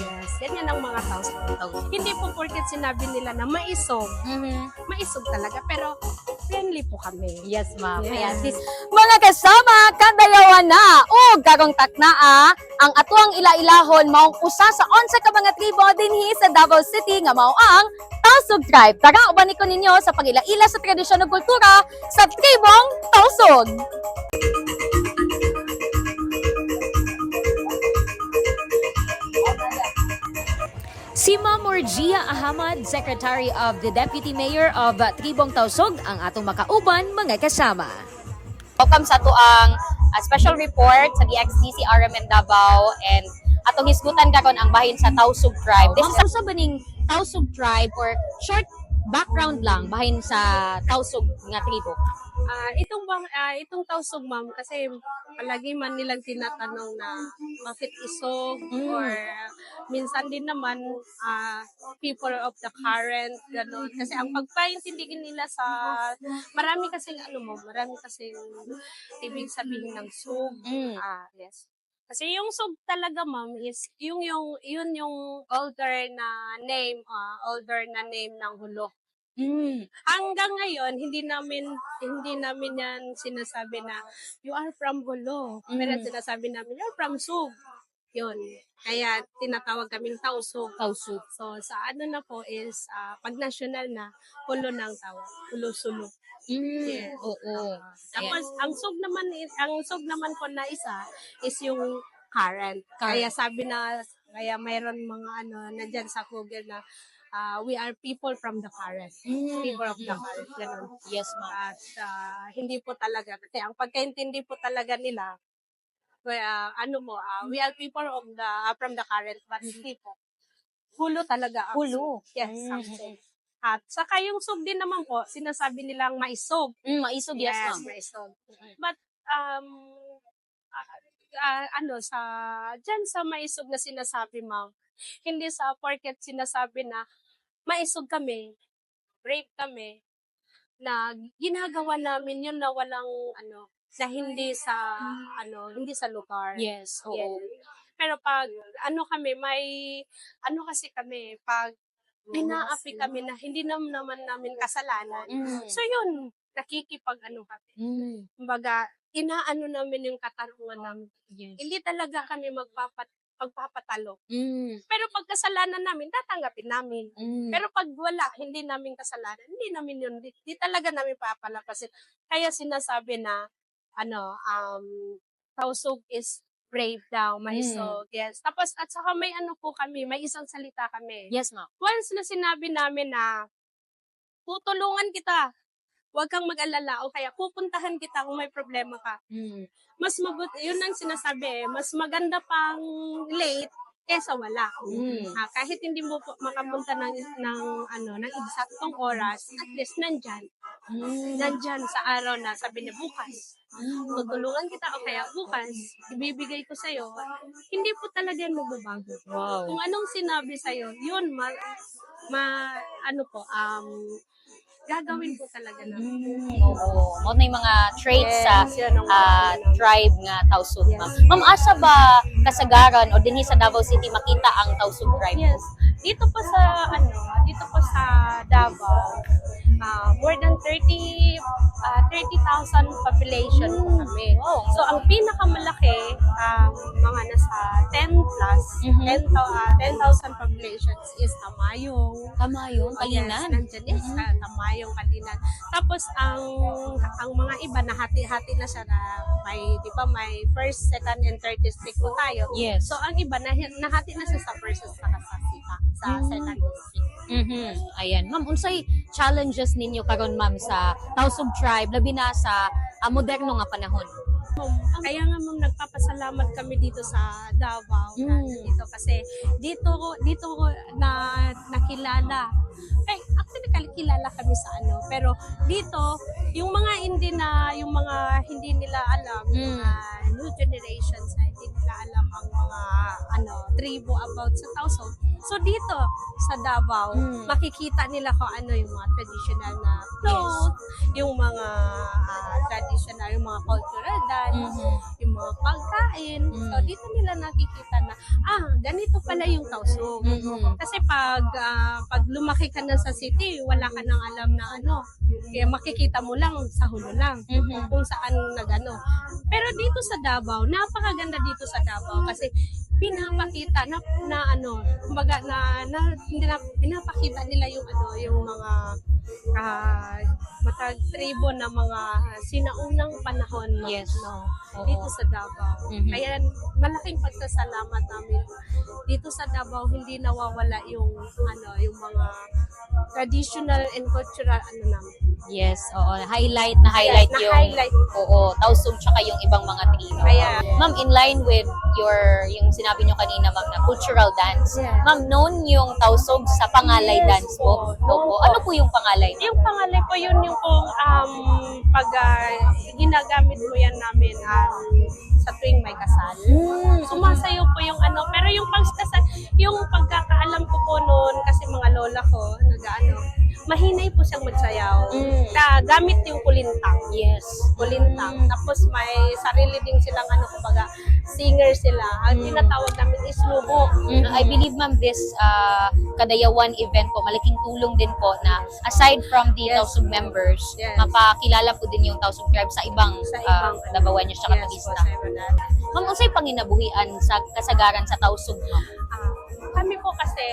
Yes, ganyan ang mga tausog. Tausog. Hindi po porket sinabi nila na maisog, Mhm. maisog talaga, pero friendly po kami. Yes, ma'am. Yes. Sis. Mga kasama, kadayawan na. O, karong taknaa, ang atuang ila-ilahon maong usa sa onsa ka mga tribo dinhi sa Davao City nga mao ang Tausog Tribe. Tara, uban ko ninyo sa pagila-ila sa tradisyon ug kultura sa tribong Tausog. Si Ma'am Morgia Ahmad, Secretary of the Deputy Mayor of Tribong Tausog, ang atong makauban mga kasama. Welcome sa tuang uh, special report sa DXDC RMN Davao and atong hisgutan karon ang bahin sa Tausug Tribe. This is sa baning Tausug Tribe or short background lang bahin sa Tausug nga tribo. Ah, itong bang ah, itong tausog ma'am kasi palagi man nilang tinatanong na bakit isog Mm. or minsan din naman ah, people of the current gano'n kasi ang pagpaintindihin nila sa marami kasing ano mo marami kasing ibig sabihin ng sug Mm. ah yes kasi yung sug talaga ma'am is yung yung yun yung older na name ah, older na name ng hulo Mm. hanggang ngayon hindi namin hindi namin yan sinasabi na you are from. Pero Mm. sinasabi namin you're from Sug. Yun. Kaya tinatawag kaming Tausug. Tausug. So sa ano na po is ah, pag national na pulo ng tawag. Pulo sulo. Mm. Yes. Oo. Tapos ang sug naman is- ang sug naman po na isa is yung current. Kaya sabi na kaya mayroon mga ano nandiyan sa Google na ah, we are people from the current. Mm. People of the current. Ganun. Yes, ma'am. At ah, hindi po talaga. Kasi ang pagkaintindi po talaga nila, well, ah, ano mo, ah, we are people of the, ah, from the current, but hindi po. Hulo talaga. ang Hulo. Yes, ang Mm. At saka yung sug din naman po, sinasabi nilang maisog. Mm, maisog, yes, ma'am. maisog. But, um, ah, ah, ano, sa, dyan sa maisog na sinasabi, ma'am, hindi sa porket sinasabi na maisog kami, brave kami, na ginagawa namin yun na walang, ano, na hindi sa, ano, hindi sa lugar. Yes, oo. Yes. Pero pag, ano kami, may, ano kasi kami, pag inaapi kami na hindi naman naman namin kasalanan. Mm. So yun, nakikipag ano kami. Mm. Kumbaga, inaano namin yung katarungan namin. Yes. Hindi talaga kami magpapat magpapatalo. Mm. Pero pag kasalanan namin, tatanggapin namin. Mm. Pero pag wala, hindi namin kasalanan, hindi namin yun, di, di talaga namin papalapasin. Kaya sinasabi na, ano, um, tausog is brave daw, maisog, yes. Tapos, at saka may ano po kami, may isang salita kami. Yes, ma'am. Once na sinabi namin na, tutulungan kita, huwag kang mag-alala, o kaya pupuntahan kita kung may problema ka. Mm. Mas mabuti, yun ang sinasabi eh, mas maganda pang late kesa wala. Mm. Ah, kahit hindi mo po makapunta ng, ng, ano, ng eksaktong oras, at least nandyan. Mm. Nandyan sa araw na sabi niya bukas. Tutulungan kita o kaya bukas, ibibigay ko sa'yo. Hindi po talaga yan magbabago. Wow. Kung anong sinabi sa'yo, yun, ma, ma ano po, um, gagawin po talaga namin. Mm. Oo. Mo na yung mga traits sa yun ano. tribe nga Tausug, Yes. ma'am. Ma'am, asa ba kasagaran o dinhi sa Davao City makita ang Tausug tribe? Yes. Dito po sa ano, dito po sa Davao, ah, more than 30 ah, 30,000 population po kami. Wow. So ang pinakamalaki um, mga nasa 10 plus, Mhm. 10 to- ah, 10,000 populations is Tamayong. Tama yun, Yes, kalinan. nandyan yes, Mhm. Tamayong, Kalinan. Tapos ang ang mga iba nahati-hati na siya na may, di ba, may first, second, and third district po tayo. Yes. So, ang iba, nah- nahati na siya sa first at saka sa, sa, sa Mm. second district. Mhm. Ayan. Ma'am, unsay challenges ninyo karon ma'am sa Tausug tribe labi na sa ah, moderno nga panahon? Kaya nga ma'am, nagpapasalamat kami dito sa Davao na Mm. dito kasi dito ko dito ko na nakilala. Eh, actually kilala kami sa ano, pero dito yung mga hindi na yung mga hindi nila alam, yung Mm. mga new generations na hindi nila alam ang mga ano, tribo about sa Tausog. So dito sa Davao, Mm. makikita nila kung ano yung mga traditional na clothes, yung mga ah, traditional, yung mga cultural dance, Mhm. yung yung mga pagkain. So, Mm. dito nila nakikita na, ah, ganito pala yung tausog. Mm-mm. Kasi pag ah, pag lumaki ka na sa city, wala ka nang alam na ano. Kaya makikita mo lang sa hulo lang Mhm. kung saan nagano. Pero dito sa Davao, napakaganda dito sa Davao kasi pinapakita na, na ano, kumbaga na, na, hindi na pinapakita nila yung ano, yung mga ah matag tribo na mga sinaunang panahon no, Yes. no, Oo. dito sa Davao. Mhm. Kaya malaking pagsasalamat namin dito sa Davao hindi nawawala yung ano yung mga traditional and cultural ano namin. Yes, oo. Highlight na highlight na yung highlight. Oo, tausog tsaka yung ibang mga trino. Kaya- ma'am, in line with your, yung sinabi nyo kanina, ma'am, na cultural dance. Yeah. Ma'am, known yung tausog sa pangalay Yes dance po. po. Opo. Opo. Ano po yung pangalay? Yung pangalay ko yun yung kung um, pag ah, ginagamit ko yan namin um, sa tuwing may kasal. Mm. Sumasayaw po yung ano, pero yung pagkasal, yung pagkakaalam ko po noon kasi mga lola ko, nag-ano, mahinay po siyang magsayaw. Mm. Na, gamit yung kulintang. Yes. Kulintang. Mm. Tapos may sarili din silang ano, kumbaga, singer sila. Ang Mm. tinatawag namin is lubo. Mm, I believe ma'am this uh, Kadayawan event po malaking tulong din po na aside from the Yes. Tausug members Yes. mapakilala po din yung Tausug tribe sa ibang Sa uh, ibang, Yes tsaka po, Tagista. sa ibang dati. Ma'am unsay panginabuhian sa kasagaran sa Tausug ma'am? Ah, kami po kasi,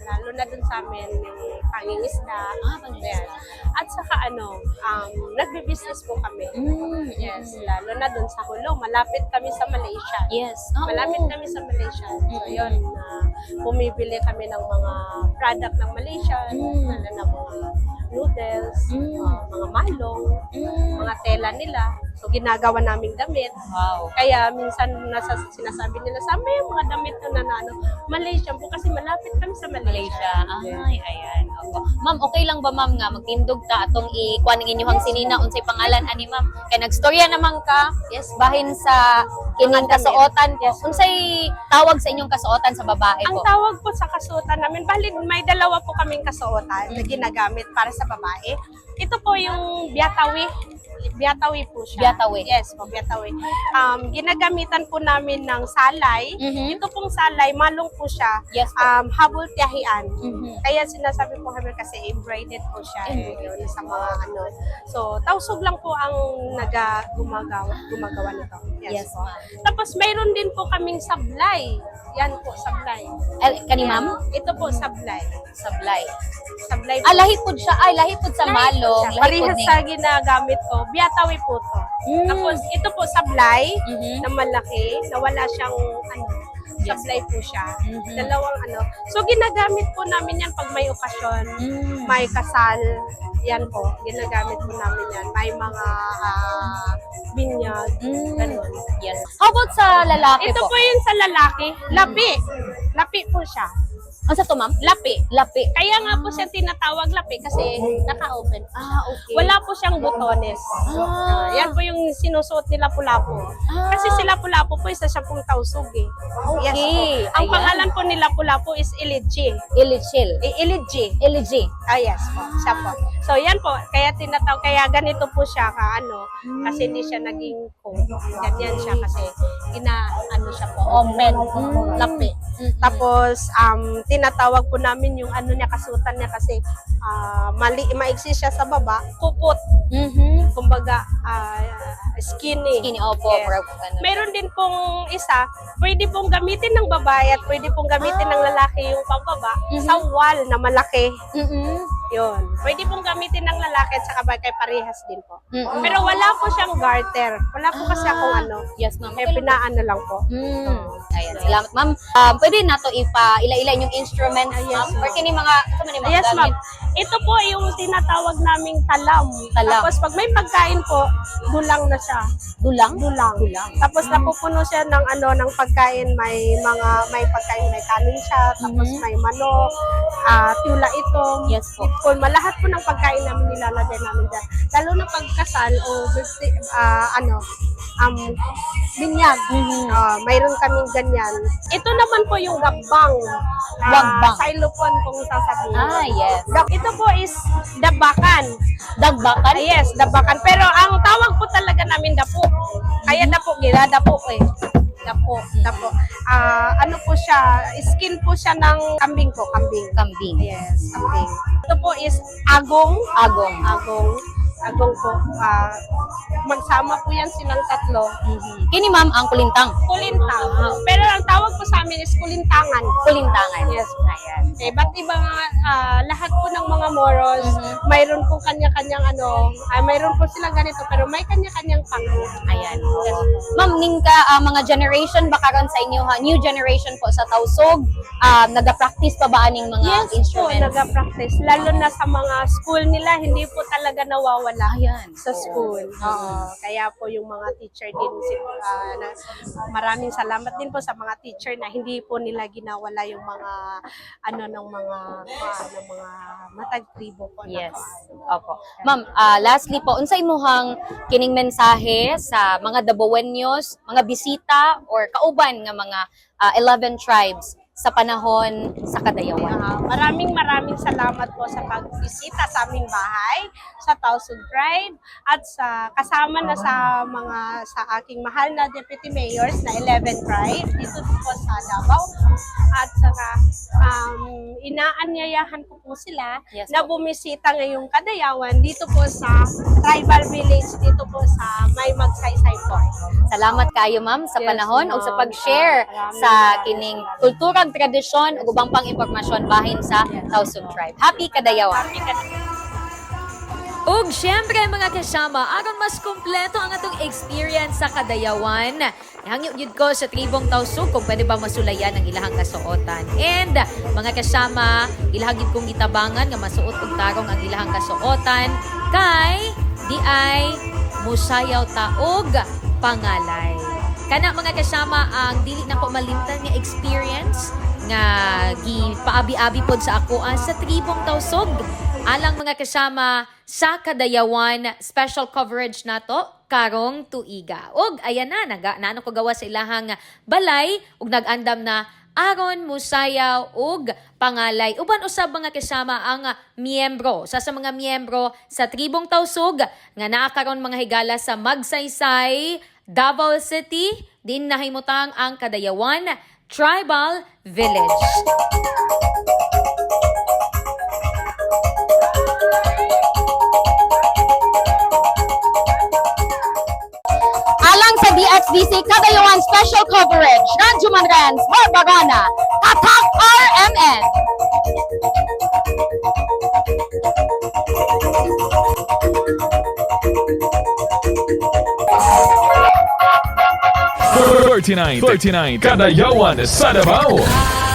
lalo na dun sa amin, yung pangingisda. Ah, pangingisda. At saka ano, um, nagbi-business po kami. Mm, Yes, lalo na dun sa Hulong. Malapit kami sa Malaysia. Yes. Ah, Malapit oo. kami sa Malaysia. So, Mm. yun, na bumibili kami ng mga product ng Malaysia, Mm. lalo na mga noodles, Mm. ah, mga malong, Mm. mga tela nila. So, ginagawa naming damit. Wow. Kaya minsan nasa, sinasabi nila sa amin yung mga damit na na ano, Malaysian po kasi malapit kami sa Malaysia. Malaysia. Ay, ayan. Opo. Ma'am, okay lang ba ma'am nga magtindog ta atong ikuan ng inyong sinina unsay pangalan ani ma'am? Kay nagstorya naman ka. Yes, bahin sa kining kasuotan po. Yes. Unsay tawag sa inyong kasuotan sa babae Ang po? tawag po sa kasuotan namin, bali may dalawa po kaming kasuotan na ginagamit para sa babae. Ito po yung biatawi. Biatawi po siya. Biatawi. Yes po, biatawi. Um, ginagamitan po namin ng salay. Mhm. Ito pong salay, malong po siya. Yes po. Um, habol tiyahian. Mhm. Kaya sinasabi po kami kasi embroidered po siya eh, Embroidered. yun, sa mga ano. So, tausog lang po ang naga gumagawa, gumagawa nito. Yes, po. ma'am. Tapos mayroon din po kaming sablay. Yan po, sablay. Eh, kani ma'am? Ito po, sablay. Sablay. Sablay Ah, lahi pud siya. Ay, lahi pud sa po malong. siya. Lahi pud Parehas sa ginagamit ko. Biatawi po to. Mm. Tapos, ito po, sablay Mhm. na malaki, na wala siyang, ano, Yes. sablay po siya. Mhm. Dalawang ano. So, ginagamit po namin yan pag may okasyon. Mm. may kasal, yan po, ginagamit po namin yan. May mga ah, binyag, Mm. ganun. Yes. How about sa lalaki Ito po? po yun sa lalaki, lapi. Lapi po siya. Ano sa to ma'am? Lapi. Lapi. Kaya nga po siya tinatawag lapi kasi naka-open. Ah, okay. Wala po siyang butones. Ah. Ah, yan po yung sinusuot nila pula-po. Ah. Kasi sila pula-po po, isa siya pong tausog eh. Yes Okay. po. Ang Ayan. pangalan po nila pula-po is Ilidji. Ilichil. Ilidji. Iliji. Ah, yes po. Siya po. So, yan po. Kaya tinataw, kaya ganito po siya ka, ano, kasi hindi siya naging coat. Ganyan siya kasi, ina, ano siya po, open, Mm. lapi. Tapos, um, tinatawag po namin yung ano niya, kasutan niya kasi, ah, mali, maiksi siya sa baba, kupot. Mhm. Kumbaga, ah, skinny. Skinny, opo. Yes. Yes. Ano. Meron din pong isa, pwede pong gamitin ng babae at pwede pong gamitin ng lalaki yung pambaba Mhm. sa wall na malaki. Mhm. Yun. Pwede pong gamitin ng lalaki at saka kay parehas din po. Mhm. Pero wala po siyang garter. Wala po kasi Ah. akong ano. Yes, ma'am. Eh, pinaano lang po. Mm. Ayan, salamat ma'am. Um, pwede na to ipa ila-ila yung instruments, Ah, yes, ma'am. Or ma'am. kini mga sa man mga Yes, gamit? Ito po yung tinatawag naming talam. Talam. Tapos pag may pagkain po, dulang na siya. Dulang? Dulang. Dulang. Tapos napupuno siya ng ano ng pagkain, may mga may pagkain, may kanin siya, tapos Mhm. may manok, ah tula ito, Yes po. Kung lahat po ng pagkain namin nilalagay namin dyan. Lalo na pagkasal o birthday, ah, ano, um, binyag. Mhm. Ah, mayroon kaming ganyan. Ito naman po yung gabbang. Ah, Gabbang. Xylophone kung sasabihin. Ah, yes. Ito Ito po is dabakan. Dagbakan? Ah, yes, dabakan. Pero ang tawag po talaga namin dapo. Kaya dapo, gila dapo eh. Dapo, dapo. Ah, ano po siya, skin po siya ng kambing po, kambing. Kambing. Yes, kambing. Ito po is agong. Agong. Agong. Agong po. Ah, magsama po yan silang tatlo. Mhm. Kini ma'am ang kulintang. Kulintang. Pero kulintangan. Kulintangan. Yes. Ayan. Eh, ba't iba nga, ah, lahat po ng mga moros, Mhm. mayroon po kanya-kanyang ano, ay mayroon po silang ganito, pero may kanya-kanyang pangalan. Ayan. Ma'am, ning ka ah, mga generation ba karon sa inyo ha? New generation po sa Tausog. Um, nagapractice pa ba aning mga Yes po, instruments? nag-practice. Lalo na sa mga school nila, hindi po talaga nawawala Ayan. sa school. Oo. Kaya po yung mga teacher din, ah, na, maraming salamat din po sa mga teacher na hindi po nila ginawala yung mga ano ng mga ng mga matag tribo po. na Yes. po. Opo. Ma'am, ah, lastly po, unsay imuhang kining mensahe sa mga Dabawenyos, mga bisita or kauban nga mga ah, 11 tribes sa panahon sa Kadayawan? Ah, maraming maraming salamat po sa pagbisita sa aming bahay, sa Tausug Tribe, at sa kasama na sa mga sa aking mahal na deputy mayors na 11 tribe dito po sa Davao. At saka um, inaanyayahan ko po sila Yes na bumisita ngayong Kadayawan dito po sa tribal village dito po sa May Magsaysay po. Salamat kayo ma'am sa Yes, panahon o ma'am. sa pag-share sa kining salamat. Kulturang tradisyon ug ubang pang impormasyon bahin sa Tausug Tribe. Happy Kadayawan! Happy Kadayawan. Ug syempre mga kasama, aron mas kumpleto ang atong experience sa Kadayawan. Hangyo gyud ko sa Tribong Tausug kung pwede ba masulayan ang ilahang kasuotan. And mga kasama, ilahang gyud kong gitabangan nga masuot og tarong ang ilahang kasuotan kay di ay musayaw taog pangalay. Kana mga kasama ang dili na ko malimtan nga experience nga gi paabi-abi pod sa ako ah, sa Tribong Tausog alang mga kasama sa Kadayawan special coverage nato karong tuiga. Ug ayan na naga naano ko gawa sa ilahang balay ug nag-andam na aron musayaw ug pangalay. Uban usab mga kasama ang miyembro sa sa mga miyembro sa Tribong Tausog nga naa karon mga higala sa Magsaysay, Davao City, din nahimutang ang Kadayawan Tribal Village. Alang sa DXBC Kadayawan Special Coverage, Ranjo Manrans, Barbagana, Katak RMN. Thirty-nine, thirty-nine, Kadayawan sa Davao.